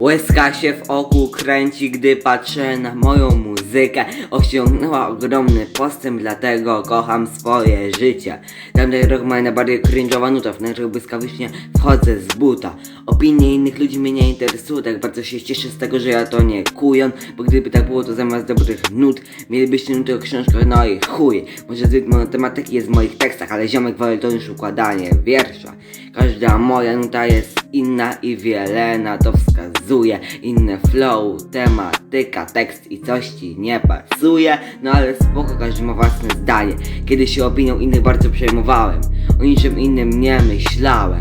Łezka się w oku kręci, gdy patrzę na moją muzykę. Osiągnęła ogromny postęp, dlatego kocham swoje życie. Tamten rok ma najbardziej cringe'owa nuta, w której błyskawicznie wchodzę z buta. Opinie innych ludzi mnie nie interesują, tak bardzo się cieszę z tego, że ja to nie kujon Bo gdyby tak było, to zamiast dobrych nut Mielibyście nuty o książkach, no i chuj. Może zbyt tematyki jest w moich tekstach, ale ziomek woli to już układanie wiersza. Każda moja nuta jest inna i wiele na to wskazuje. Inny flow, tematyka, tekst i coś ci nie pasuje. No ale spoko, każdy ma własne zdanie. Kiedy się opinią innych bardzo przejmowałem O niczym innym nie myślałem.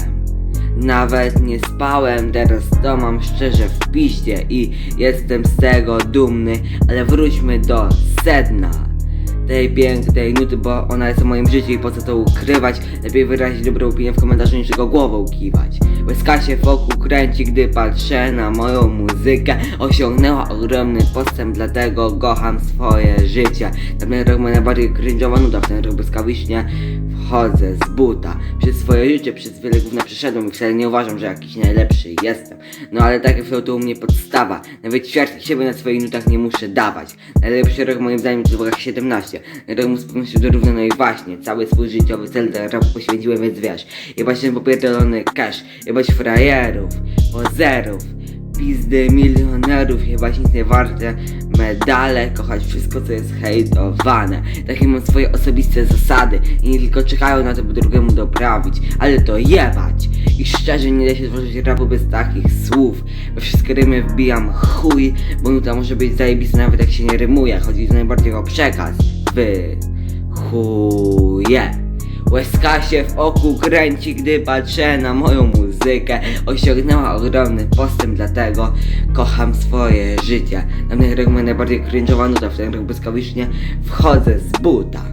Nawet nie spałem, teraz to mam szczerze w piździe i jestem z tego dumny, ale wróćmy do sedna tej pięknej nuty, bo ona jest w moim życiu i po co to ukrywać? Lepiej wyrazić dobrą opinię w komentarzu niż tylko głową kiwać. Łezka się wokół kręci, gdy patrzę na moją muzykę. Osiągnęła ogromny postęp, dlatego kocham swoje życie. Ten rok ma najbardziej cringe'owa nuda, w ten rok błyskawicznie wchodzę z buta. Przez swoje życie, przez wiele gówna przeszedłem i wcale nie uważam, że jakiś najlepszy jestem. No ale takie flow to u mnie podstawa. Nawet ćwiartki siebie na swoich nutach nie muszę dawać. Najlepszy rok moim zdaniem to rok 17 Rok mu z pewnością dorówna, no i właśnie Cały swój życiowy cel dla rapu poświęciłem, więc wiesz Jebać ten popierdolony cash, jebać frajerów, pozerów Pizdy milionerów, jebać nic nie warte Medale, kochać wszystko co jest hejtowane. Takie mam swoje osobiste zasady I nie tylko czekają na to, by drugiemu doprawić Ale to jebać. I szczerze nie da się tworzyć rapu bez takich słów. We wszystkie rymy wbijam chuj Bo nuta może być zajebista nawet jak się nie rymuje. Chodzi najbardziej o przekaz Wy chuje. Łezka się w oku kręci, gdy patrzę na moją muzykę. Osiągnęła ogromny postęp, dlatego kocham swoje życie. Na ten rok ma najbardziej cringe'owa nuta, w ten rok błyskawicznie wchodzę z buta